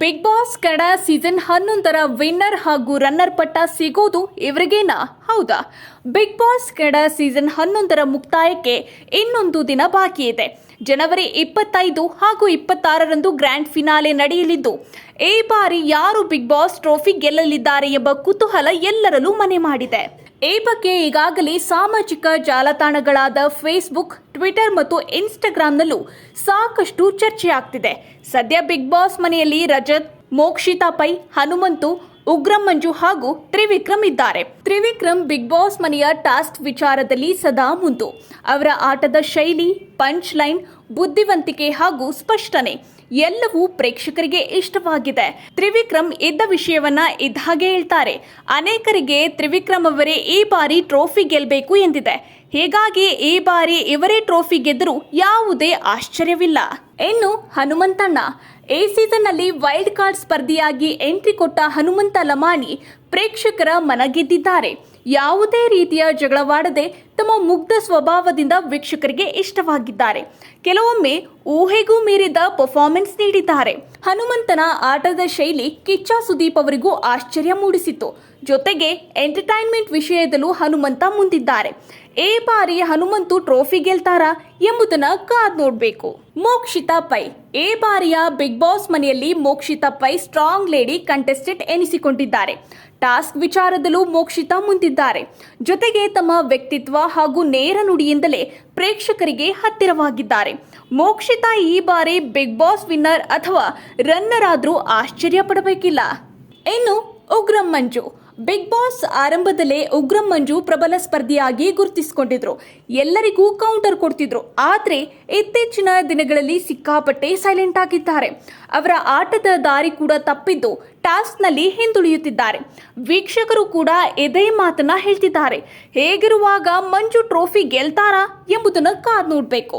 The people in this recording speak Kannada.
ಬಿಗ್ ಬಾಸ್ ಕನ್ನಡ ಸೀಸನ್ ಹನ್ನೊಂದರ ವಿನ್ನರ್ ಹಾಗೂ ರನ್ನರ್ ಪಟ್ಟ ಸಿಗೋದು ಇವರಿಗೇನಾ? ಹೌದಾ? ಬಿಗ್ ಬಾಸ್ ಕನ್ನಡ ಸೀಸನ್ ಹನ್ನೊಂದರ ಮುಕ್ತಾಯಕ್ಕೆ ಇನ್ನೊಂದು ದಿನ ಬಾಕಿ ಇದೆ. ಜನವರಿ ಇಪ್ಪತ್ತೈದು ಹಾಗೂ ಇಪ್ಪತ್ತಾರರಂದು ಗ್ರ್ಯಾಂಡ್ ಫಿನಾಲೆ ನಡೆಯಲಿದ್ದು, ಈ ಬಾರಿ ಯಾರು ಬಿಗ್ ಬಾಸ್ ಟ್ರೋಫಿ ಗೆಲ್ಲಲಿದ್ದಾರೆ ಎಂಬ ಕುತೂಹಲ ಎಲ್ಲರಲ್ಲೂ ಮನೆ ಮಾಡಿದೆ. ಈ ಬಗ್ಗೆ ಈಗಾಗಲೇ ಸಾಮಾಜಿಕ ಜಾಲತಾಣಗಳಾದ ಫೇಸ್ಬುಕ್ ಟ್ವಿಟರ್ ಮತ್ತು ಇನ್ಸ್ಟಾಗ್ರಾಂನಲ್ಲೂ ಸಾಕಷ್ಟು ಚರ್ಚೆಯಾಗ್ತಿದೆ ಸದ್ಯ ಬಿಗ್ ಬಾಸ್ ಮನೆಯಲ್ಲಿ ರಜತ್, ಮೋಕ್ಷಿತಾ ಪೈ, ಹನುಮಂತು, ಉಗ್ರಂ ಮಂಜು ಹಾಗೂ ತ್ರಿವಿಕ್ರಮ್ ಇದ್ದಾರೆ. ತ್ರಿವಿಕ್ರಮ್ ಬಿಗ್ ಬಾಸ್ ಮನೆಯ ಟಾಸ್ಕ್ ವಿಚಾರದಲ್ಲಿ ಸದಾ ಮುಂದು. ಅವರ ಆಟದ ಶೈಲಿ ಪಂಚ್ ಲೈನ್ ಬುದ್ಧಿವಂತಿಕೆ ಹಾಗೂ ಸ್ಪಷ್ಟನೆ ಎಲ್ಲವೂ ಪ್ರೇಕ್ಷಕರಿಗೆ ಇಷ್ಟವಾಗಿದೆ. ತ್ರಿವಿಕ್ರಮ್ ಇದ್ದ ವಿಷಯವನ್ನ ಇದ್ದಾಗೆ ಹೇಳ್ತಾರೆ. ಅನೇಕರಿಗೆ ತ್ರಿವಿಕ್ರಮ್ ಅವರೇ ಈ ಬಾರಿ ಟ್ರೋಫಿ ಗೆಲ್ಲಬೇಕು ಎಂದಿದೆ. ಹೀಗಾಗಿ ಈ ಬಾರಿ ಇವರೇ ಟ್ರೋಫಿ ಗೆದ್ದರೂ ಯಾವುದೇ ಆಶ್ಚರ್ಯವಿಲ್ಲ. ಇನ್ನು ಹನುಮಂತಣ್ಣ. ಈ ಸೀಸನ್ನಲ್ಲಿ ವೈಲ್ಡ್ ಕಾರ್ಡ್ ಸ್ಪರ್ಧಿಯಾಗಿ ಎಂಟ್ರಿ ಕೊಟ್ಟ ಹನುಮಂತ ಲಮಾಣಿ ಪ್ರೇಕ್ಷಕರ ಮನ ಗೆದ್ದಿದ್ದಾರೆ ಯಾವುದೇ ರೀತಿಯ ಜಗಳವಾಡದೆ ಮುಗ್ಧ ಸ್ವಭಾವದಿಂದ ವೀಕ್ಷಕರಿಗೆ ಇಷ್ಟವಾಗಿದ್ದಾರೆ. ಕೆಲವೊಮ್ಮೆ ಊಹೆಗೂ ಮೀರಿದ ಪರ್ಫಾರ್ಮೆನ್ಸ್ ನೀಡಿದ್ದಾರೆ. ಹನುಮಂತನ ಆಟದ ಶೈಲಿ ಕಿಚ್ಚ ಸುದೀಪ್ ಅವರಿಗೂ ಆಶ್ಚರ್ಯ ಮೂಡಿಸಿತು ಜೊತೆಗೆ ಎಂಟರ್ಟೈನ್ಮೆಂಟ್ ವಿಷಯದಲ್ಲೂ ಹನುಮಂತ ಮುಂದಿದ್ದಾರೆ. ಏ ಬಾರಿ ಹನುಮಂತು ಟ್ರೋಫಿ ಗೆಲ್ತಾರಾ ಎಂಬುದನ್ನ ಕಾದ್ ನೋಡಬೇಕು. ಮೋಕ್ಷಿತಾ ಪೈ. ಏ ಬಾರಿಯ ಬಿಗ್ ಬಾಸ್ ಮನೆಯಲ್ಲಿ Mokshitha Pai strong lady contestant ಎನಿಸಿಕೊಂಡಿದ್ದಾರೆ. Task ವಿಚಾರದಲ್ಲೂ ಮೋಕ್ಷಿತಾ ಮುಂದಿದ್ದಾರೆ. ಜೊತೆಗೆ ತಮ್ಮ ವ್ಯಕ್ತಿತ್ವ ಹಾಗೂ ನೇರ ನುಡಿಯಿಂದಲೇ ಪ್ರೇಕ್ಷಕರಿಗೆ ಹತ್ತಿರವಾಗಿದ್ದಾರೆ. ಮೋಕ್ಷಿತಾ ಈ ಬಾರಿ ಬಿಗ್ ಬಾಸ್ ವಿನ್ನರ್ ಅಥವಾ ರನ್ನರ್ ಆದ್ರೂ ಆಶ್ಚರ್ಯ ಪಡಬೇಕಿಲ್ಲ. ಇನ್ನು ಉಗ್ರಂ ಮಂಜು. ಬಿಗ್ ಬಾಸ್ ಆರಂಭದಲ್ಲೇ ಉಗ್ರಂ ಮಂಜು ಪ್ರಬಲ ಸ್ಪರ್ಧಿಯಾಗಿ ಗುರುತಿಸಿಕೊಂಡಿದ್ರು. ಎಲ್ಲರಿಗೂ ಕೌಂಟರ್ ಕೊಡ್ತಿದ್ರು. ಆದರೆ ಇತ್ತೀಚಿನ ದಿನಗಳಲ್ಲಿ ಸಿಕ್ಕಾಪಟ್ಟೆ ಸೈಲೆಂಟ್ ಆಗಿದ್ದಾರೆ. ಅವರ ಆಟದ ದಾರಿ ಕೂಡ ತಪ್ಪಿದ್ದು ಟಾಸ್ಕ್ನಲ್ಲಿ ಹಿಂದುಳಿಯುತ್ತಿದ್ದಾರೆ. ವೀಕ್ಷಕರು ಕೂಡ ಇದೇ ಮಾತನ್ನ ಹೇಳ್ತಿದ್ದಾರೆ. ಹೇಗಿರುವಾಗ ಮಂಜು ಟ್ರೋಫಿ ಗೆಲ್ತಾರಾ ಎಂಬುದನ್ನು ಕಾದ್ ನೋಡ್ಬೇಕು